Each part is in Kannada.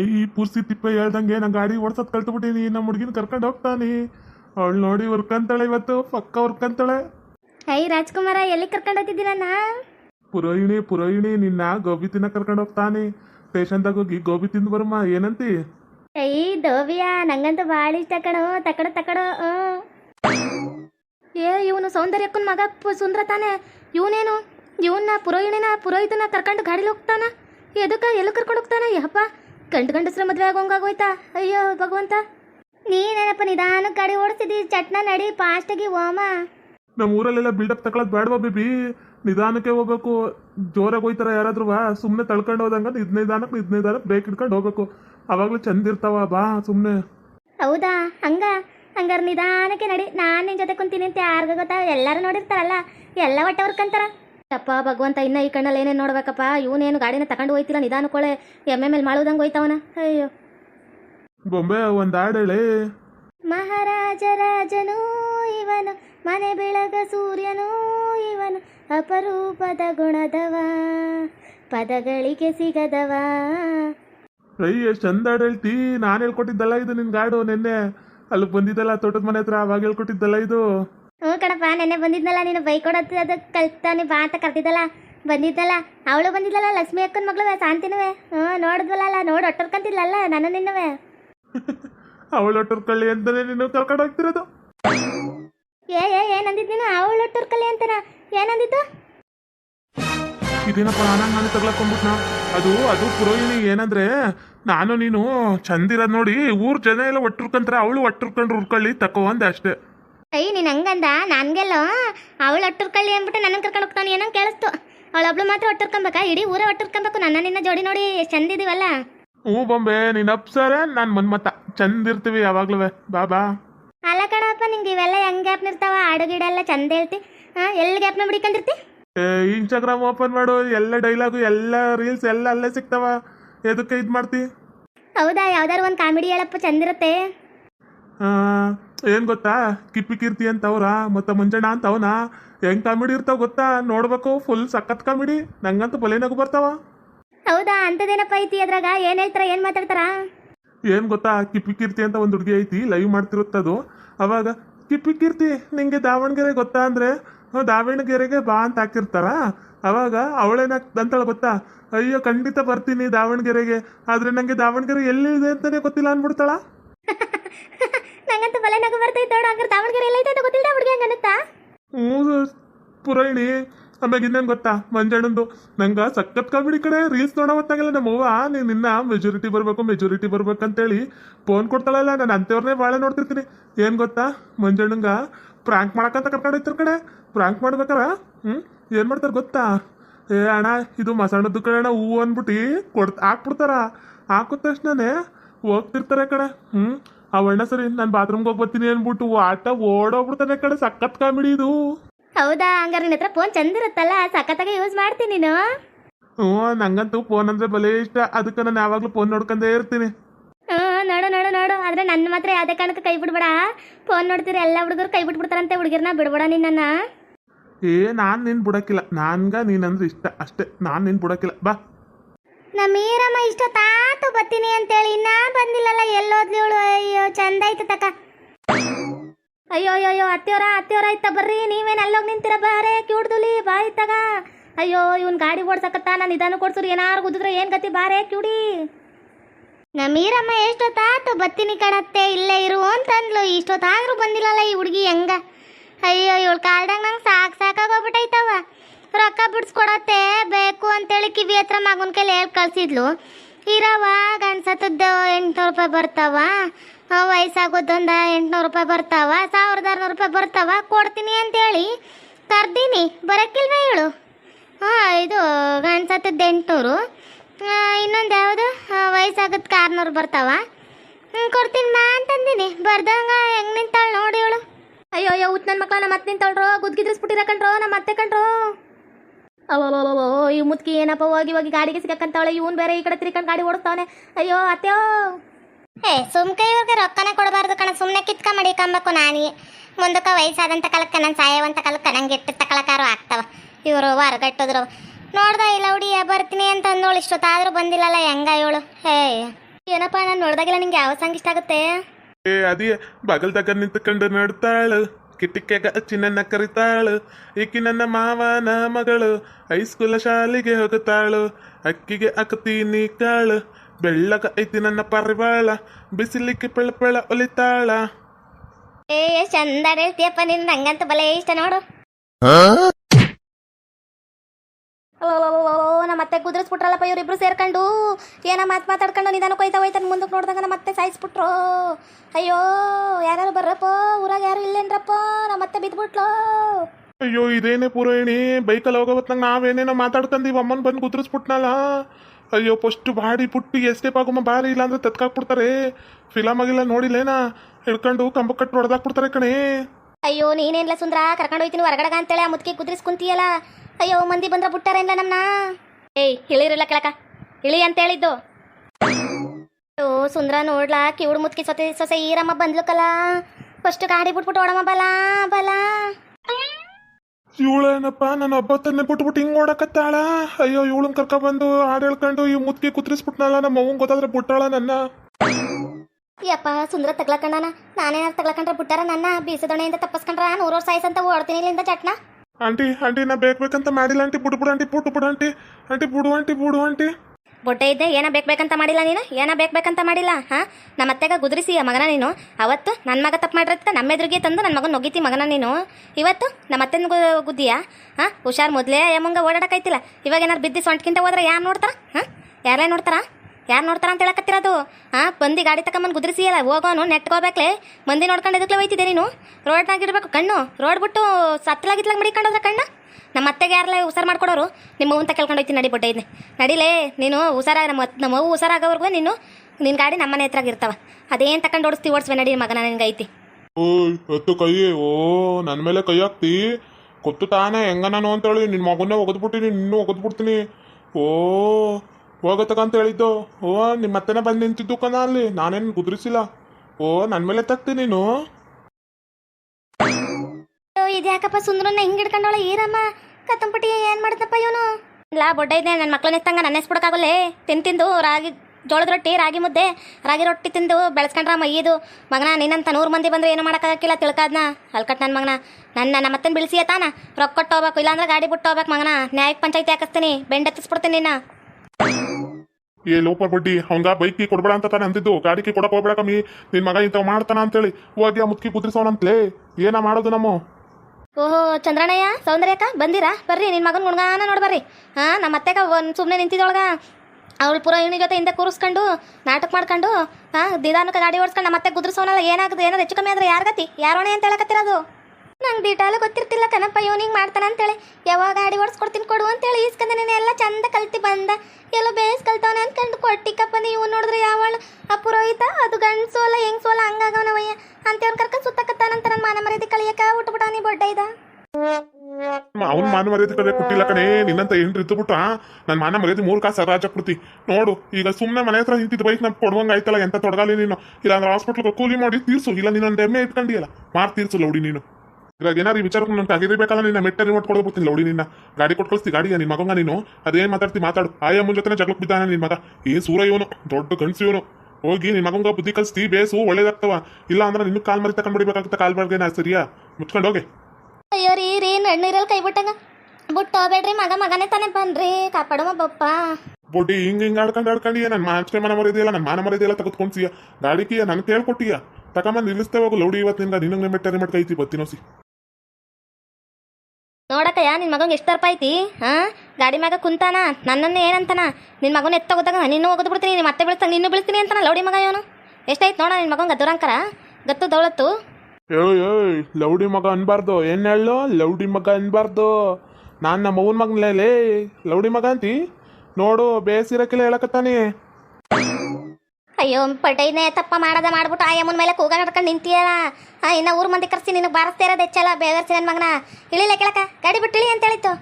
ಐ ಪುರ್ಸಿ ತಿಪ್ಪೆ ಹೇಳ್ದಂಗೆ ನಾ ಗಾಡಿ ಓಡ್ಸೋದ್ ಕಲ್ತ್ಬಿಟ್ಟಿನಿ ನಮ್ಮ ಹುಡುಗಿನ ಕರ್ಕೊಂಡು ಹೋಗ್ತಾನೆ. ಅವಳು ನೋಡಿ ಹುರ್ಕಂತಾಳೆ ಇವತ್ತು ಪಕ್ಕ ಹುರ್ಕಂತಾಳೆ ಐ ರಾಜ್ಕುಮಾರ ಎಲ್ಲಿ ಕರ್ಕೊಂಡು ಹೋಗ್ತಿದ್ದೀರಣ್ಣ ಪುರೋಹಿಣಿ ಪುರೋಹಿಣಿ ನಿನ್ನ ಗೋಬಿ ತಿನ್ನ ಕರ್ಕೊಂಡು ಹೋಗ್ತಾನೆ. ಸ್ಟೇಷನ್ದಾಗ ಹೋಗಿ ಗೋಬಿ ತಿಂದು ಬರಮ್ಮ ಏನಂತಿ? ಐ ದೋವಿಯಾ ನಂಗಂತೂ ಭಾಳ ಇಷ್ಟ ಕಣೋ ತಕಡ ತಕಡ ಏ ಇವನು ಸೌಂದರ್ಯಕ್ಕನ ಮಗ ಸುಂದ್ರ ತಾನೆ. ಇವನೇನು? ಇವನ್ನ ಪುರೋಹಿಣಿನ ಪುರೋಹಿತನ ಕರ್ಕೊಂಡು ಗಾಡಿಲಿ ಹೋಗ್ತಾನ? ಎದಕ್ಕ ಎಲ್ಲಿ ಕರ್ಕೊಂಡು ಹೋಗ್ತಾನೆ? ಯಪ್ಪ. ಗಂಡು ಗಂಡಸ್ರ ಮದ್ವೆ ಆಗೋಂಗಾಗೋಯ್ತಾ ಅಯ್ಯೋ ಭಗವಂತ. ನೀನೇನಪ್ಪ ನಿಧಾನ ಗಾಡಿ ಓಡಿಸಿದಿ ಚಟ್ನ ನಡಿ ಫಾಸ್ಟಾಗಿ ಓಮ ನಮ್ಮ ಊರಲ್ಲೆಲ್ಲ ಬಿಲ್ಡಪ್ ತಗೊಳದ್ ಬೇಡವಾ ಬೇಬಿ? ನಿಧಾನಕ್ಕೆ ಹೋಗ್ಬೇಕು. ಜೋರಾಗಿ ಹೋಯ್ತಾರ ಯಾರಾದ್ರೂ ಬಾ ಸುಮ್ಮನೆ ತಳ್ಕೊಂಡು ಹೋದಂಗ ನಿದ್ ನಿಧಾನಕ್ಕೆ ನಿದ್ ನಿಧಾನಕ್ಕೆ ಬ್ರೇಕ್ ಹಿಡ್ಕೊಂಡು ಹೋಗ್ಬೇಕು. ಅವಾಗ್ಲೂ ಚಂದ ಇರ್ತಾವ ಬಾ ಸುಮ್ಮನೆ ಹೌದಾ? ಹಂಗ? ಹಂಗಾರ ನಿಧಾನಕ್ಕೆ ನಡಿ. ನಾನು ನಿನ್ ಜೊತೆ ಕುಂತೀನಿ ಅಂತ ಯಾರಿಗೂ ಗೊತ್ತಾ? ಎಲ್ಲರೂ ನೋಡಿರ್ತಾರಲ್ಲ. ಎಲ್ಲ ಹೊಟ್ಟೆ ಹೊರ್ಕಂತಾರ ಅಪ್ಪ ಭಗವಂತ ಇನ್ನ ಈ ಕಣ್ಣಲ್ಲಿ ಏನೇನು ನೋಡ್ಬೇಕಪ್ಪ? ಇವನೇನು ಗಾಡಿನ ತಗೊಂಡು ಹೋಯ್ತಿಲ್ಲ ನಿಧಾನಕ್ಕೊಳೆ ಎಮ್ಮೆ ಮೇಲೆ ಮಾಡುದಂಗೆ ಹೋಯ್ತವನ? ಅಯ್ಯೋ. ಬೊಂಬೆ ಒಂದ್ ಹಾಡ್ ಹೇಳಿ. ಮಹಾರಾಜ ರಾಜನು ಇವನು ಮನೆ ಬೆಳಗ ಸೂರ್ಯನು ಇವನು ಅಪರೂಪದ ಗುಣದವ ಪದಗಳಿಗೆ ಸಿಗದವ. ಅಯ್ಯ ಎಷ್ಟು ಚಂದ ಹಾಡ್ ಹೇಳ್ತಿ. ನಾನು ಹೇಳ್ಕೊಟ್ಟಿದ್ದಲ್ಲ ಇದು ನಿನ್ ಗಾಡು ನಿನ್ನೆ. ಅಲ್ಲಿ ಬಂದಿದ್ದಲ್ಲ ತೋಟದ ಮನೆ ಹತ್ರ ಅವಾಗ ಹೇಳ್ಕೊಟ್ಟಿದ್ದಲ್ಲ ಇದು. ಹ್ಞೂ ಕಣಪ್ಪ ನೆನ್ನೆ ಬಂದಿದ್ನಲ್ಲ ನೀನು ಬೈಕ್ ಕೊಡತ್ತೆ ಅದು ಕಲ್ತಾನೆ ಬಾ ಅಂತ ಕರ್ತಿದ್ದಲ್ಲ ಬಂದಿದ್ದಲ್ಲ ಅವಳು ಬಂದಿದ್ದಲ್ಲ ಲಕ್ಷ್ಮಿ ಅಕ್ಕನ ಮಗಳು ಶಾಂತಿನವೇ. ಹ್ಞೂ ನೋಡಿದ್ವಲ್ಲ ನೋಡಿ ಒಟ್ಟರ್ಕಂತಿಲ್ಲಲ್ಲ ನಾನು ನಿನ್ನವೇ ಅವಳು ಒಟ್ಟರ್ಕಳ್ಳಿ ಅಂತಾನೆ ನೀನು ಕರ್ಕೊಂಡು ಹೋಗ್ತಿರೋದು. ಏ ಏ ಏನಂದಿದ್ ನೀನು ಅವಳು ಒಟ್ಟರ್ಕಳ್ಳಿ ಅಂತನ? ಏನಂದಿದ್ದು ಇದೇನಪ್ಪ ನಾನು ನಾನು ತಗ್ಲಾಕೊಂಡ್ಬಿಟ್ನ? ಅದು ಅದು ಪುರೋಹಿಣಿ ಏನಂದ್ರೆ ನಾನು ನೀನು ಚಂದಿರ ನೋಡಿ ಊರ್ ಜನ ಎಲ್ಲ ಒಟ್ಟುರ್ಕಂತಾರೆ ಅವಳು ಒಟ್ಟುರ್ಕೊಂಡು ಉರ್ಕೊಳ್ಳಿ ತಕೋ ಅಂದೆ ಅಷ್ಟೇ. ಅಯ್ಯ ನೀನು ಹಂಗಂದ? ನನಗೆಲ್ಲ ಅವಳು ಒಟ್ಟರ್ಕಳ್ಳಿ ಅಂದ್ಬಿಟ್ಟು ನನ್ನ ಕರ್ಕೊಂಡು ಹೋಗ್ತಾನೆ ಏನೋ ಕೇಳಿಸ್ತು. ಅವಳೊಬ್ಳು ಮಾತ್ರ ಒಟ್ಟರ್ಕೊಬೇಕಾ ಇಡೀ ಊರೇ ಒಟ್ಟರ್ಕೊಬೇಕು ನನ್ನ ನಿನ್ನ ಜೋಡಿ ನೋಡಿ ಎಷ್ಟು ಚಂದ ಇದೀವಲ್ಲ? ಹ್ಞೂ ಬೊಂಬೆ ನೀನು ಅಪ್ಸರ ನಾನು ಮನ್ಮತ ಚಂದ ಇರ್ತೀವಿ ಯಾವಾಗ್ಲೂ. ಬಾ ಬಾ. ಅಲ್ಲ ಕಣಪ್ಪ ನಿಂಗೆ ಇವೆಲ್ಲ ಹೆಂಗ್ ಗ್ಯಾಪ್ ನಿರ್ತಾವ? ಹಾಡುಗಿಡ ಎಲ್ಲ ಚಂದ ಹೇಳ್ತಿ. ಹಾಂ ಎಲ್ಲಿ ಗ್ಯಾಪ್ನ ಬಿಡಿಕೊಂಡಿರ್ತಿ? ಇನ್ಸ್ಟಾಗ್ರಾಮ್ ಓಪನ್ ಮಾಡು. ಎಲ್ಲ ಡೈಲಾಗು ಎಲ್ಲ ರೀಲ್ಸ್ ಎಲ್ಲ ಅಲ್ಲೇ ಸಿಗ್ತಾವ. ಎದಕ್ಕೆ ಇದು ಮಾಡ್ತಿ? ಹೌದಾ? ಯಾವ್ದಾರು ಒಂದು ಕಾಮಿಡಿ ಹೇಳಪ್ಪ ಚಂದಿರುತ್ತೆ ಏನ್ ಗೊತ್ತಾ? ಕಿಪ್ಪಿ ಕೀರ್ತಿ ಅಂತ ಅವ್ರ ಮತ್ತ ಮುಂಜಾಣ ಅಂತ ಅವನ ಹೆಂಗ್ ಕಾಮಿಡಿ ಇರ್ತಾವ ಗೊತ್ತಾ? ನೋಡ್ಬೇಕು ಫುಲ್ ಸಖತ್ ಕಾಮಿಡಿ. ನಂಗಂತೂ ಬಲೆ ನಗು ಬರ್ತಾವ. ಹೌದಾ? ಅಂತದೇನಪ್ಪ ಐತಿ ಅದ್ರಾಗ? ಏನ್ ಹೇಳ್ತಾರ ಏನ್ ಮಾತಾಡ್ತಾರ? ಏನ್ ಗೊತ್ತಾ? ಕಿಪ್ಪಿ ಕೀರ್ತಿ ಅಂತ ಒಂದು ಹುಡುಗಿ ಐತಿ ಲೈವ್ ಮಾಡ್ತಿರುತ್ತದು. ಅವಾಗ ಕಿಪ್ಪಿ ಕೀರ್ತಿ ನಿಂಗೆ ದಾವಣಗೆರೆ ಗೊತ್ತಾ? ಅಂದ್ರೆ "ಹ್ಞೂ, ದಾವಣಗೆರೆಗೆ ಬಾ ಅಂತ ಹಾಕಿರ್ತಾರ. ಅವಾಗ ಅವಳೇನ ಅಂತಾಳ ಗೊತ್ತಾ? ಅಯ್ಯೋ ಖಂಡಿತ ಬರ್ತೀನಿ ದಾವಣಗೆರೆಗೆ. ಆದ್ರೆ ನಂಗೆ ದಾವಣಗೆರೆ ಎಲ್ಲಿದೆ ಅಂತಾನೆ ಗೊತ್ತಿಲ್ಲ ಅನ್ಬಿಡ್ತಾಳ ನಂಗಂತೂ ಬಲೆ ನಗು ಬರ್ತೈತೆ ನೋಡು, ಹಂಗಾರೆ ದಾವಣಗೆರೆ ಎಲ್ಲ ಐತೆ ಅಂತ ಗೊತ್ತಿಲ್ಲ ಹುಡುಗಿ ಹಂಗೆ ಹ್ಞೂ ಪುರಾಣಿ ಆಮ್ಯಾಗ ಇನ್ನೇನು ಗೊತ್ತಾ? ಮಂಜಣ್ಣಂದು, ನಂಗೆ ಸಖತ್ ಕಾಮಿಡಿ ಕಡೆ ರೀಲ್ಸ್ ನೋಡೋ ಹೊತ್ತಾಗಲ್ಲ ನಮ್ಮ ಅವ್ವ ನೀನು ನಿನ್ನ ಮೆಜಾರಿಟಿ ಬರಬೇಕು ಮೆಜಾರಿಟಿ ಬರ್ಬೇಕಂತೇಳಿ ಫೋನ್ ಕೊಡ್ತಾಳಲ್ಲ, ನಾನು ಅಂಥವ್ರನ್ನೇ ಭಾಳ ನೋಡ್ತಿರ್ತೀನಿ. ಏನು ಗೊತ್ತಾ? ಮಂಜಣ್ಣಂಗ ಪ್ರಾಂಕ್ ಮಾಡಕ್ಕಂತ ಕರ್ಕೊಂಡು ಹೋಗ್ತಿರ್ ಕಡೆ ಪ್ರಾಂಕ್ ಮಾಡ್ಬೇಕಾರ ಹ್ಞೂ ಏನು ಮಾಡ್ತಾರೆ ಗೊತ್ತಾ? ಏ ಅಣ್ಣ, ಇದು ಮಸಾಣದ್ದು ಕಡೆ ಅಣ್ಣ, ಹೂವು ಅಂದ್ಬಿಟ್ಟು ಕೊಡ್ ಹಾಕ್ಬಿಡ್ತಾರ. ಹಾಕಿದ ತಕ್ಷಣನೇ ಹೋಗ್ತಿರ್ತಾರೆ ಕಡೆ ಹ್ಞೂ ಅವಣ್ಣ ಸರಿ ನಾನು ಬಾತ್ರೂಮ್ಗೆ ಹೋಗಿ ಬರ್ತೀನಿ ಅಂದ್ಬಿಟ್ಟು ಆಟ ಓಡೋಗ್ಬಿಡ್ತಾನೆ ಕಡೆ ಸಖತ್ ಕಾಮಿಡಿ ಇದು. ಹೌದಾ ಹಂಗಾರೆ ನಿನ್ನ ಹತ್ರ ಫೋನ್ ಚಂದ ಇರುತ್ತಲ್ಲ ಸಖತ್ತಾಗಿ ಯೂಸ್ ಮಾಡ್ತೀನಿ ನೀನು. ಹ್ಞೂ ನಂಗಂತೂ ಫೋನ್ ಅಂದ್ರೆ ಬಲೇ ಇಷ್ಟ. ಅದಕ್ಕೆ ನಾನು ಯಾವಾಗಲೂ ಫೋನ್ ನೋಡ್ಕೊಂಡೇ ಇರ್ತೀನಿ. ಹ್ಞೂ ನೋಡು ನೋಡು ನೋಡು. ಆದ್ರೆ ನನ್ನ ಮಾತ್ರ ಯಾವುದೇ ಕಾರಣಕ್ಕೆ ಕೈ ಬಿಡ್ಬೇಡ. ಫೋನ್ ನೋಡ್ತೀರಿ ಎಲ್ಲ ಹುಡುಗರು ಕೈ ಬಿಟ್ಬಿಡ್ತಾರಂತೆ ಹುಡುಗಿರ್ನ ಬಿಡ್ಬೇಡ ನಿನ್ನ ಏ ನಾನು ನಿನ್ ಬಿಡಕ್ಕಿಲ್ಲ. ನನ್ಗ ನೀನಂದ್ರೆ ಇಷ್ಟ. ಅಷ್ಟೇ ನಾನು ನಿನ್ ಬಿಡಕ್ಕಿಲ್ಲ. ಬಾ. ನಮ್ಮ ಈರಮ್ಮ ಇಷ್ಟ ತಾತು ಬತ್ತೀನಿ ಅಂತೇಳಿ, ಇನ್ನೂ ಬಂದಿಲ್ಲಲ್ಲ, ಎಲ್ಲೋದ್ಲಿ ಇವಳು, ಅಯ್ಯೋ, ಚಂದ ಆಯ್ತು ತಕ. ಅಯ್ಯೋ ಅಯ್ಯೋ ಅತ್ತೆಯವರ ಅತ್ತೆಯವರ ಆಯ್ತಾ ಬರ್ರಿ, ನೀವೇನು ಅಲ್ಲೋಗಿ ನಿಂತಿರ ಬಾರೇ ಕ್ಯೂಡ್ದುಲಿ ಬಾಯ್ ತಗ. ಅಯ್ಯೋ, ಇವನ್ ಗಾಡಿ ಓಡ್ಸಕತ್ತ ನಾನು ಇದನ್ನು ಕೊಡ್ಸ್ರಿ, ಏನಾರು ಗುದ್ದಿದ್ರೆ ಏನ್ ಗತಿ ಬಾರೆ, ಕ್ಯೂಡಿ. ನಮ್ಮ ಈರಮ್ಮ ಎಷ್ಟೊತ್ತಾತು ಬತ್ತೀನಿ ಕಣತ್ತೆ, ಇಲ್ಲೇ ಇರು ಅಂತಂದ್ಲು, ಇಷ್ಟೊತ್ತಾದ್ರೂ ಬಂದಿಲ್ಲಲ್ಲ ಈ ಹುಡುಗಿ ಹೆಂಗ. ಅಯ್ಯೋ, ಇವಳು ಕಾಲ್ದಾಗ ನಂಗೆ ಸಾಕು ಸಾಕಾಗೋಗ್ಬಿಟ್ಟೈತವ ರೊಕ್ಕ ಬಿಡಿಸ್ಕೊಡತ್ತೆ, ಬೇಕು ಅಂತೇಳಿ ಕಿವಿ ಹತ್ರ ಮಗನ ಕೈಲಿ ಹೇಳಿ ಕಳ್ಸಿದ್ಲು. ಇರವ ಗಂಡ್ಸತ್ತದ್ದು ಎಂಟುನೂರು ರೂಪಾಯಿ ಬರ್ತಾವ. ವಯಸ್ಸಾಗೋದೊಂದು ಎಂಟುನೂರು ರೂಪಾಯಿ ಬರ್ತಾವ, ಸಾವಿರದ ಆರುನೂರು ರೂಪಾಯಿ ಬರ್ತಾವ, ಕೊಡ್ತೀನಿ ಅಂತೇಳಿ ಕರ್ದೀನಿ. ಬರೋಕ್ಕಿಲ್ವ ಹೇಳು ಹಾಂ ಇದು ಗಂಡ್ಸತ್ತದ್ದು ಎಂಟ್ನೂರು. ಇನ್ನೊಂದು ಯಾವುದು? ವಯಸ್ಸಾಗದ್ದು ಆರುನೂರು ಬರ್ತಾವ. ಹ್ಞೂ ಕೊಡ್ತೀನಿ ಮಾ ಅಂತಂದಿನಿ. ಬರ್ದಂಗ ಹೆಂಗೆ ನಿಂತಾಳು ನೋಡಿ ಹೇಳು ಅಯ್ಯೋ ಅಯ್ಯೋ, ಉತ್ ನನ್ನ ಮಕ್ಕಳ ನಮ್ಮ ಮತ್ತೆ ನಿಂತಾಳ್ರೋ? ಗುದ್ಗಿದ್ರಿಸ್ಬಿಟ್ಟಿರ ಕಣ್ರೋ? ನಮ್ಮ ಮತ್ತೆ ಕಣ್ರೋ? ಅವೋ ಈ ಮುತ್ಕಿ ಏನಪ್ಪ ಹೋಗಿ ಹೋಗಿ ಗಾಡಿಗೆ ಸಿಕ್ಕಂತಾವಳೆ ಇವನ್ ಬೇರೆ ಈ ಕಡೆ ತಿರ್ಕೊಂಡು ಗಾಡಿ ಓಡಿಸ್ತಾವನೆ. ಅಯ್ಯೋ ಅತ್ತೆಯೋ ಏ ಸುಮ್ಕೆ ಇವ್ರಿಗೆ ರೊಕ್ಕನ ಕೊಡಬಾರ್ದು ಕಣ ಸುಮ್ಮನೆ ಕಿತ್ಕ ಮಡಿಕಂಬೇಕು ನಾನಿ. ಮುಂದಕ್ಕೆ ವಯಸ್ಸಾದಂಥ ಕಾಲಕ್ಕೆ ನಾನು ಸಾಯವಂತ ಕಾಲಕ್ಕೆ ನಂಗೆ ಇಟ್ಟು ತಕೊಳಕಾರು ಆಗ್ತಾವ. ಇವರು ಹೊರಗಟ್ಟೋದ್ರು. ನೋಡ್ದ ಇಲ್ಲ ಹುಡಿಯ ಬರ್ತೀನಿ ಅಂತ ಅಂದೋಳು ಇಷ್ಟೊತ್ತಾದ್ರೂ ಬಂದಿಲ್ಲಲ್ಲ ಹೆಂಗ ಇವಳು? ಹೇ ಏನಪ್ಪ ನಾನು ನೋಡ್ದಾಗೆಲ್ಲ ನಿಂಗೆ ಯಾವ ಸಾಂಗ್ ಇಷ್ಟ ಆಗುತ್ತೆ? ಏ ಅದೇ ಬಗಲ್ದಾಗ ನಿಂತ್ಕೊಂಡು ನಡ್ತಾಳು. ಕಿಟಿಕೆಗ ಹಚ್ಚಿ ನನ್ನ ಕರಿತಾಳು. ಈಕಿ ನನ್ನ ಮಾವನ ಮಗಳು. ಹೈಸ್ಕೂಲ ಶಾಲೆಗೆ ಹೋಗುತ್ತಾಳು. ಅಕ್ಕಿಗೆ ಅಕ್ಕತೀನಿ ಕಾಳು ಬೆಳ್ಳಗ ಐತಿ ನನ್ನ ಪರಿವಾಳ. ಬಿಸಿಲಿಕ್ಕೆ ಪಳಪಳ ಪೆಳ ಒಲಿತಾಳ. ಏ ಚಂದ ಹೇಳ್ತೀಯಪ್ಪ ನಿನ್ ನಂಗಂತ ಬಲೇ ಇಷ್ಟ ನೋಡು. ನಮ್ಮ ಮತ್ತೆ ಕುದುರಿಸ್ಬಿಟ್ರಲ್ಲಪ್ಪ ಇವ್ರಿಬ್ರು ಸೇರ್ಕೊಂಡು. ಏನೋ ಮಾತು ಮಾತಾಡ್ಕೊಂಡು ನಿಧಾನ ಕೊಯ್ತಾ ಹೋಯ್ತಾನೆ ಮುಂದಕ್ಕೆ ನೋಡ್ದಾಗ ನಮ್ಮ ಮತ್ತೆ ಸಾಯಿಸ್ಬಿಟ್ರು. ಅಯ್ಯೋ ಯಾರು ಬರ್ರಪ್ಪ? ಊರಾಗ ಯಾರು ಇಲ್ಲೇನ್ರಪ್ಪ? ನಮ್ಮ ಮತ್ತೆ ಬಿದ್ಬಿಟ್ಲು. ಅಯ್ಯೋ ಇದೇನೇ ಪುರೋಹಿಣಿ? ಬೈಕಲ್ಲಿ ಹೋಗೋವತ್ನಾಗ ನಾವೇನೇನೋ ಮಾತಾಡ್ಕಂದೀವಿ ಅಮ್ಮನ ಬಂದು ಕುದುರಿಸ್ಬಿಟ್ನಲ್ಲ? ಅಯ್ಯೋ ಫಸ್ಟ್ ಬಾಡಿ ಪುಟ್ಟಿ ಎಸ್ಕೇಪ್ ಆಗುಮ್ಮ ಬಾರಿ ಇಲ್ಲ ಅಂದ್ರೆ ತತ್ಕಾಕ್ಬಿಡ್ತಾರೆ. ಫಿಲಮ್ ಆಗಿಲ್ಲ ನೋಡಿಲ್ಲೇನಾ? ಹಿಡ್ಕೊಂಡು ಕಂಬ ಕಟ್ಟು ಹೊಡೆದಾಕ್ಬಿಡ್ತಾರೆ ಕಣೇ. ಅಯ್ಯೋ ನೀನೇನ್ಲ ಸುಂದ್ರ? ಕರ್ಕೊಂಡು ಹೋಯ್ತೀನಿ ಹೊರಗಡೆ ಅಂತೇಳಿ ಆ ಮುದ್ಕೆ ಕುದ್ರಿಸ್ ಕುಂತಿಯಲ್ಲ. ಅಯ್ಯೋ ಮಂದಿ ಬಂದ್ರ ಬಿಟ್ಟಾರೇನ್ಲ ನಮ್ನ? ಏಯ್ ಇಳಿರಲ್ಲ ಕೆಳಕ. ಇಳಿ ಅಂತ ಹೇಳಿದ್ದು. ಅಯ್ಯೋ ಸುಂದ್ರ ನೋಡ್ಲಾ ಕಿವುಡ್ ಮುದ್ಕಿ ಸೊತೆ ಸೊಸೆ ಈರಮ್ಮ ಬಂದ್ಲಕ್ಕಲ್ಲ ಫಸ್ಟ್ ಗಾಡಿ ಬಿಟ್ಬಿಟ್ಟು ಓಡಮ್ಮ ಬಲ ಬಲ. ಇವಳೇನಪ್ಪ ನನ್ನ ಹಬ್ಬ ತನ್ನೆ ಬಿಟ್ಬಿಟ್ಟು ಹಿಂಗ್ ಓಡಕತ್ತಾಳ? ಅಯ್ಯೋ ಇವಳನ್ ಕರ್ಕೊಬಂದು ಹಾಡು ಹೇಳ್ಕೊಂಡು ಈ ಮುದ್ಕಿ ಕುತ್ರಿಸ್ಬಿಟ್ನಲ್ಲ ನಮ್ಮ ಅವ್ವನ್ ಗೊತ್ತಾದ್ರೆ ಬಿಟ್ಟಾಳ ನನ್ನ. ಯಪ್ಪ ಸುಂದ್ರ ತಗ್ಲಕಂಡನ. ನಾನೇನಾರು ತಗ್ಲಕಂಡ್ರೆ ಬಿಟ್ಟಾರ ನನ್ನ? ಬೀಸದೊಣೆಯಿಂದ ತಪ್ಪಸ್ಕೊಂಡ್ರ? ನೂರು ವರ್ಷ ಆಯ್ಸಂತ ಓಡ್ತೀನಿ ಇಲ್ಲಿಂದ ಚಟ್ನ ಆಂಟಿ ಆಂಟಿ, ನಾ ಬೇಕು ಬೇಕಂತ ಮಾಡಿಲ್ಲ ಆಂಟಿ. ಬುಡ್ ಬುಡ್, ಆಂಟಿ ಬಿಟ್ಟು ಬುಡ್, ಆಂಟಿ. ಆಂಟಿ, ಬುಡು ಆಂಟಿ ಬುಡು, ಆಂಟಿ. ಬೊಟ್ಟೆ ಇದ್ದೆ, ಏನ ಬೇಕು ಬೇಕಂತ ಮಾಡಿಲ್ಲ ನೀನು? ಏನ ಬೇಕು ಬೇಕಂತ ಮಾಡಿಲ್ಲ, ಹಾ? ನಮ್ಮ ಅತ್ತೆಗ ಗುದ್ರಿಸಿ ಮಗನ ನೀನು. ಅವತ್ತು ನನ್ನ ಮಗ ತಪ್ಪು ಮಾಡಿರತ್ತ, ನಮ್ಮ ಎದುರಿಗೆ ತಂದು ನನ್ನ ಮಗನ ನೊಗಿತಿ ಮಗನ ನೀನು. ಇವತ್ತು ನಮ್ಮ ಅತ್ತೆನ ಗುದ್ದಿಯಾ? ಹಾ? ಹುಷಾರ್ ಮೊದಲೇ ಯಮಂಗ ಓಡಾಡಕೈತಿಲ್ಲ ಇವಾಗ ಏನಾರು ಬಿದ್ದಿ ಸೊಂಟ್ಕಿಂತ ಹೋದ್ರೆ ಯಾರು ನೋಡ್ತಾರ? ಹಾ? ಯಾರೇ ನೋಡ್ತಾರ? ಯಾರು ನೋಡ್ತಾರ ಅಂತ ಹೇಳಕತ್ತಿರೋದು? ಹಾಂ ಬಂದು ಗಾಡಿ ತಗೊಂಬಂದು ಗುದ್ರಿಸಿಯಲ್ಲ, ಹೋಗೋನು ನೆಟ್ಕೋಬೇಕಲೆ ಮಂದಿ ನೋಡ್ಕೊಂಡು ಇದಕ್ಕೆ ಹೋಯ್ತಿದ್ದೆ ನೀನು? ರೋಡ್ನಾಗ ಇರಬೇಕು ಕಣ್ಣು. ರೋಡ್ ಬಿಟ್ಟು ಸತ್ತಲಾಗಿತ್ಲಾಗ ಮಡಿಕೊಂಡೋದ್ರ ಕಣ್ಣು? ನಮ್ಮ ಅತ್ತೆಗೆ ಯಾರಲ್ಲ ಹುಷಾರು ಮಾಡ್ಕೊಡೋರು, ನಿಮ್ಮ ಅಂತ ಕೇಳ್ಕೊಂಡು ಹೋಯ್ತೀನಿ, ನಡಿ ನಡಿಲೇ, ನೀನು ಹುಷಾರಾಗ ನಮ್ಮ ನಮ್ಮ ಅವ್ವ ಹುಷಾರಾಗೋವರೆಗೂ ನೀನು ನಿನ್ನ ಗಾಡಿ ನಮ್ಮನೆ ಹತ್ರ ಇರ್ತಾವ. ಅದೇನು ತಕೊಂಡು ಓಡಿಸ್ತಿ ಓಡಿಸ್ವೆ ನಡಿ ಮಗನ, ನಿನ್ಗೆ ಐತಿ. ಓಯ್ ಎತ್ತು ಕೈ, ಓ ನನ್ನ ಮೇಲೆ ಕೈ ಹಾಕ್ತಿ. ಗೊತ್ತು ತಾನೇ, ಹೆಂಗ ನಾನು ಅಂತೇಳಿ ನಿನ್ನ ಮಗನ್ನೇ ಒಗದ್ಬಿಟ್ಟಿನಿ, ನಿನ್ನೂ ಒಗದ್ಬಿಡ್ತೀನಿ. ಓ ಹೋಗತ್ತಕಂತ ಹೇಳಿದ್ದು ಓ ನಿಮ್ಮ ಅತ್ತೆನೇ ಬಂದು ನಿಂತಿದ್ದು ಕಣ ಅಲ್ಲಿ ನಾನೇನು ಕುದುರಿಸಿಲ್ಲ ಓ ನನ್ನ ಮೇಲೆ ತಗ್ತಿ ನೀನು. ಅಯ್ಯೋ ಇದು ಯಾಕಪ್ಪ ಸುಂದ್ರನ್ನ ಹಿಂಗೆ ಹಿಡ್ಕೊಂಡವಳ ಏನಮ್ಮ ಕತ್ತಂಪಟ್ಟಿ ಏನು ಮಾಡ್ತಪ್ಪ ಇವನು? ಇಲ್ಲ ಬೊಡ್ಡ ಇದೆ ನನ್ನ ಮಕ್ಳನ್ನ ಎತ್ತಂಗ ನನ್ನ ಹೆಸ್ಬಿಡಕ್ಕಾಗಲ್ಲೇ ತಿಂದು ತಿಂದು ರಾಗಿ ಜೋಳದ ರೊಟ್ಟಿ ರಾಗಿ ಮುದ್ದೆ ರಾಗಿ ರೊಟ್ಟಿ ತಿಂದು ಬೆಳೆಸ್ಕೊಂಡ್ರ ಇದು ಮಗನ ನಿನ್ನಂತ ನೂರು ಮಂದಿ ಬಂದ್ರೆ ಏನು ಮಾಡೋಕ್ಕಾಗಿಲ್ಲ ತಿಳ್ಕಾದ್ನ? ಅಲ್ಕಟ್ ನನ್ನ ಮಗನ. ನನ್ನ ನಮ್ಮ ಅತ್ತನ ಬಿಳಿಸಿ ತಾನ? ರೊಕ್ಕ ಕೊಟ್ಟು ಹೋಗ್ಬೇಕು ಇಲ್ಲಾಂದ್ರೆ ಗಾಡಿ ಬಿಟ್ಟು ಹೋಗ್ಬೇಕು ಮಗನ. ನ್ಯಾಯಕ್ಕೆ ಪಂಚಾಯತಿ ಹಾಕಿಸ್ತೀನಿ ಬೆಂಡೆತ್ತಿಸ್ಬಿಡ್ತೀನಿ ನಿನ್ನ. ಏ, ಲೋಪರ್ ಬಡ್ಡಿ, ಅವಂಗ ಬೈಕಿ ಕೊಡಬೇಡ ಅಂತ ತಾನೆ ಅಂತಿದ್ದು ಗಾಡಿಗೆ ಕೊಡಕ್ ಹೋಗ್ಬೇಡ ಕಮ್ಮಿ. ನಿನ್ ಮಗ ಇಂಥವ್ ಮಾಡ್ತಾನ ಅಂತೇಳಿ. ಹೋಗಿ ಆ ಮುತ್ಕಿ ಕುದ್ರಿಸೋಣಂತ್ಲೇ ಏನ ಮಾಡೋದು ನಮ್ಮ? ಓಹೋ ಚಂದ್ರಣ್ಣಯ್ಯ ಸೌಂದರ್ಯಕ್ಕ ಬಂದಿರಾ? ಬರ್ರಿ ನಿನ್ನ ಮಗನ ಗುಣಗಾನ ನೋಡಿ ಬರ್ರಿ. ಹಾಂ, ನಮ್ಮ ಅತ್ತೆಗ ಒಂದು ಸುಮ್ಮನೆ ನಿಂತಿದ್ದೊಳಗ. ಅವಳು ಪುರ ಇವನಿ ಜೊತೆ ಹಿಂದೆ ಕೂರಿಸ್ಕೊಂಡು, ನಾಟಕ ಮಾಡ್ಕೊಂಡು, ಹಾಂ, ನಿಧಾನಕ್ಕೆ ಗಾಡಿ ಓಡಿಸ್ಕೊಂಡು ನಮ್ಮ ಅತ್ತೆ ಗುದ್ರಿಸೋನಲ್ಲ, ಏನಾಗದು? ಏನಾದ್ರು ಹೆಚ್ಚು ಕಮ್ಮಿ ಆದ್ರೆ ಯಾರ ಗತಿ? ಯಾರೋಣೆ ಅಂತ ಹೇಳಕತ್ತಿರೋದು ನಂಗೆ ಡೀಟಾಲು ಗೊತ್ತಿರ್ತಿಲ್ಲ ಕನಪ್ಪ ಇವನಿಗೆ ಮಾಡ್ತಾನೆ ಅಂತೇಳಿ. ಯಾವಾಗ ಗಾಡಿ ಓಡಿಸ್ಕೊಡ್ತೀನಿ ಕೊಡು ಅಂತೇಳಿ ಈಸ್ಕಂದ ನೀನು ಎಲ್ಲ ಚಂದ ಕಲ್ತಿ ಬಂದ. ಎಲ್ಲ ಬೇಸ್ ಕಲ್ತವನೆ ಅನ್ಕೊಂಡು ಕೊಟ್ಟಿಕ್ಕಪ್ಪ ನೀವು ನೋಡಿದ್ರೆ ಯಾವಳು ಆ ಪುರೋಹಿತ ಅದು ಗಂಡಸು ಸೋಲ ಹೆಂಗ್ಸು ಅಲ್ಲ, ಹಂಗಾಗವನವಯ್ಯ. ಅಂತೇವ್ನ ಕರ್ಕೊಂಡು ಸುತ್ತಕತ್ತಾನಂತ ನನ್ನ ಮಾನ ಮರ್ಯಾದೆ ಕಳಿಯಕ ಉಟ್ಬಿಟ್ಟಾನಿ ಬೊಡ್ಡ ಇದ. ಅವ್ನ ಮಾನ ಮರ್ಯಾದೆ ಕಡೆ ಕೊಟ್ಟಿಲ್ಲ ಕಣೇ, ನಿನ್ನಂತ ಏನ್ರಿ ಇದ್ದು ಬಿಟ್ಟು ನನ್ನ ಮಾನ ಮರ್ಯಾದೆ ಮೂರು ಕಾಸು ರಾಜ ಕೊಡ್ತಿ. ನೋಡು, ಈಗ ಸುಮ್ಮನೆ ಮನೆ ಹತ್ರ ನಿಂತಿದ್ದು ಬೈಕ್ ನಮ್ಗೆ ಕೊಡುವಂಗ ಆಯ್ತಲ್ಲ, ಎಂತ ತೊಡಗಾಲಿ ನೀನು? ಇಲ್ಲ ಅಂದ್ರೆ ಹಾಸ್ಪಿಟ್ಲ್ಗೆ ಕೂಲಿ ಮಾಡಿ ತೀರ್ಸು, ಇಲ್ಲ ನೀನು ಎಮ್ಮೆ ಇಟ್ಕೊಂಡಿಯಲ್ಲ? ಮಾರ್ ತೀರ್ಸು ಲೌಡಿ ನೀನು. ಇವಾಗ ಏನಾರು ಈ ವಿಚಾರಕ್ಕೆ ನಂಗೆ ಬೇಕಲ್ಲ ನಿನ್ನ ಮೆಟ್ಟ ರಿಮೋಟ್ ಕೊಡೋದು ಬಿಡ್ತೀನಿ ಲೌಡಿ ನಿನ್ನ. ಗಾಡಿ ಕೊಟ್ಟು ಕಳಿಸ್ತಿ ಗಾಡಿಯ ನಿನ್ನ ಮಗಂಗ ನೀನು. ಅದೇನ್ ಮಾತಾಡ್ತಿ ಮಾತಾಡು. ಆಯಾ ಮುಂಜ್ ಜೊತೆ ಜಗಳಕ್ಕೆ ಬಿದ್ದಾನೆ ನಿನ್ನ ಮಗ. ಏ ಸೂರ ಇವನು ದೊಡ್ಡ ಗಂಡಸು ಇವನು. ಹೋಗಿ ನಿನ್ನ ಮಗಂಗ ಬುದ್ಧಿ ಕಲಿಸ್ತಿ ಬೇಸು ಒಳ್ಳೇದಾಗ್ತವ. ಇಲ್ಲ ಅಂದ್ರೆ ನಿನ್ನ ಕಾಲ್ ಮರಿ ತಕೊಂಡ್ಬಿಡ್ಬೇಕಾಗ್ತ ಕಾಲ್ ನಾ ಸರಿಯಾ? ಮುಚ್ಕೊಂಡು ಹೋಗಿ. ಅಯ್ಯೋ ರೀ ರೀ ನಣ್ಣೀರಲ್ಲಿ ಕೈ ಬಿಟ್ಟಂಗ. ಬಿಟ್ಟು ಹೋಗ್ಬೇಡ್ರಿ ಮಗ ಮಗನೇ ತಾನೆ ಬನ್ರಿ ಕಾಪಾಡುವ ಬಪ್ಪ ಬೊಡ್ಡಿ ಹಿಂಗ್ ಹಿಂಗ್ ಆಡ್ಕೊಂಡು ಆಡ್ಕೊಂಡಿಯ? ನನ್ನ ಮಾನ್ಸ್ಕೆ ಮನ ಮರಿದೆಯಲ್ಲ ನನ್ನ ಮಾನ ಮರಿದೆಯಲ್ಲ ತೆಗೆದುಕೊಂಡ್ಸಿಯ ಗಾಡಿಕಿಯ ನನ್ ಕೇಳ್ಕೊಟ್ಟಿಯ? ತಕಮ್ಮ ನಿಲ್ಲಿಸ್ತೇ ಹೋಗು ಲೌಡಿ ಇವತ್ತು ನಿನ್ಗ ನಿನ್ನ ಮೆಟ್ಟ ರಿಮೋಟ್ ಕೈತಿ ಬತ್ತಿನೋಸಿ ನೋಡಕ್ಕಯ್ಯ ನಿನ್ನ ಮಗಂಗೆ ಎಷ್ಟು ತರ್ಪ ಐತಿ? ಹಾ? ಗಾಡಿ ಮ್ಯಾಗ ಕುಂತಾನ? ನನ್ನನ್ನು ಏನಂತಾನ? ನಿನ್ನ ಮಗನ ಎತ್ತ ಗೊತ್ತಾಗ ನಿನ್ನೂ ಒಗದು ಬಿಡ್ತೀನಿ ನೀನು ಮತ್ತೆ ಬೀಳ್ತಾನೆ ನಿನ್ನೂ ಬೀಳ್ತೀನಿ ಅಂತಾನ ಲೌಡಿ ಮಗ ಇವನು? ಎಷ್ಟಾಯ್ತು ನೋಡ ನಿನ್ನ ಮಗಂಗೆ ದುರಂಕರ ಗತ್ತು ದೌಳತ್ತು. ಏಯ್ ಏಯ್, ಲೌಡಿ ಮಗ ಅನ್ಬಾರ್ದು. ಏನು ಹೇಳು? ಲೌಡಿ ಮಗ ಅನ್ಬಾರ್ದು. ನಾನು ನಮ್ಮ ಅವ್ವನ ಮಗನ್ಲೇ ಲೌಡಿ ಮಗ ಅಂತಿ? ನೋಡು, ಬೇಸಿರಕ್ಕಿಲ್ಲ ಹೇಳಕತ್ತಾನೆ. ಅಯ್ಯೋ ಪಟೈನೇ ತಪ್ಪ ಮಾಡದ ಮಾಡ್ಬಿಟ್ಟು ಆ ಅಮ್ಮನ ಮೇಲೆ ಕೂಗ ನಡ್ಕೊಂಡು ನಿಂತೀಯಲ್ಲ. ಹಾ ಇನ್ನ ಊರ್ ಮಂದಿ ಕರ್ಸಿ ನಿನಗೆ ಬಾರಿಸ್ತಾ ಇರೋದು ಹೆಚ್ಚಲ್ಲ ಬೇಗರ್ಸಿ ನನ್ನ ಮಗನ. ಇಳಿಲ್ಲ ಕೇಳಕ ಗಾಡಿ ಬಿಟ್ಟಿಳಿ ಅಂತ ಹೇಳಿತ್ತು.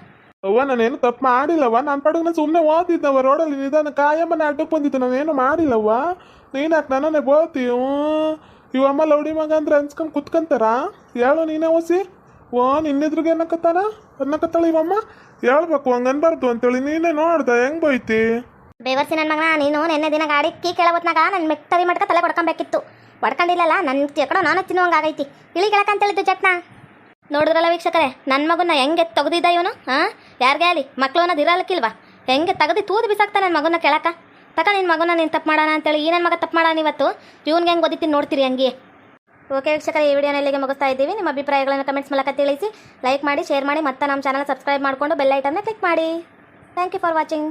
ಅವ್ವ, ನಾನೇನು ತಪ್ಪು ಮಾಡಿಲ್ಲವ್ವ. ನಾನು ಪಡಗ ಸುಮ್ಮನೆ ಓದಿದ್ದವ ರೋಡಲ್ಲಿ ನಿಧಾನ ಕಾಯಮ್ಮನ ಅಡ್ಡಕ್ಕೆ ಬಂದಿತ್ತು ನಾನೇನು ಮಾಡಿಲ್ಲವ್ವ. ನೀನು ನನ್ನೇ ಬೋತಿ? ಇವಮ್ಮ ಲೌಡಿ ಮಗ ಅಂದ್ರೆ ಅನ್ಸ್ಕೊಂಡು ಕುತ್ಕಂತಾರ? ಹೇಳು ನೀನೇ ಓಸಿ ಓ, ನಿನ್ನೆದ್ರಿಗೆ ಅನ್ನಕತ್ತಾನ? ಅನ್ನಕತ್ತಾಳ ಇವಮ್ಮ ಹೇಳ್ಬೇಕು ಹಂಗೆ ಅನ್ಬಾರ್ದು ಅಂತೇಳಿ ನೀನೇ ನೋಡ್ದ. ಹೆಂಗ್ ಬೈತಿ? ಬೇವರ್ಸಿ ನನ್ನ ಮಗನ, ನೀನು ನಿನ್ನೆ ದಿನ ಗಾಡಿ ಕೀ ಕೇಳಬೋತ್ನಾಗ ನನ್ನ ಮೆಟ್ಟದಿ ಮಟ್ಕ ತಲೆ ಹೊಡ್ಕೊಬೇಕಿತ್ತು. ಹೊಡ್ಕೊಂಡಿಲ್ಲಲ್ಲ ನನ್ನ ಎಕಡೋ ನಾನು ತಿನ್ನುವಂಗಾಗೈತಿ ಇಳಿ ಕೇಳಕ್ಕಂತೇಳಿದ್ದು ಜಟ್ನ? ನೋಡಿದ್ರಲ್ಲ ವೀಕ್ಷಕರೇ ನನ್ನ ಮಗನ ಹೆಂಗೆ ತೆಗ್ದಿದ್ದ ಇವನು ಹಾಂ ಯಾರಿಗೆ ಅಲ್ಲಿ ಮಕ್ಕಳು ಅನ್ನೋದು ಇರಲಿಕ್ಕಿಲ್ವಾ? ಹೆಂಗೆ ತೆಗೆದು ತೂದು ಬಿಸಾಕ್ತ ನನ್ನ ಮಗನ ಕೆಳಕ? ತಕ ನಿನ್ನ ಮಗನ ನೀನು ತಪ್ಪು ಮಾಡೋಣ ಅಂತೇಳಿ ಈ ನನ್ನ ಮಗ ತಪ್ಪು ಮಾಡೋಣ ಇವತ್ತು? ಇವ್ನಿಗೆ ಹೆಂಗೆ ಓದಿತೀನಿ ನೋಡ್ತೀರಿ ಹಂಗೆ? ಓಕೆ ವೀಕ್ಷಕರೇ, ಈ ವಿಡಿಯೋನ ಇಲ್ಲಿಗೆ ಮುಗಿಸ್ತಾ ಇದ್ದೀವಿ. ನಿಮ್ಮ ಅಭಿಪ್ರಾಯಗಳನ್ನು ಕಮೆಂಟ್ಸ್ ಮೂಲಕ ತಿಳಿಸಿ ಲೈಕ್ ಮಾಡಿ ಶೇರ್ ಮಾಡಿ, ಮತ್ತೆ ನಮ್ಮ ಚಾನಲ್ ಸಬ್ಸ್ಕ್ರೈಬ್ ಮಾಡಿಕೊಂಡು ಬೆಲ್ ಐಟನ್ನ ಕ್ಲಿಕ್ ಮಾಡಿ. Thank you for watching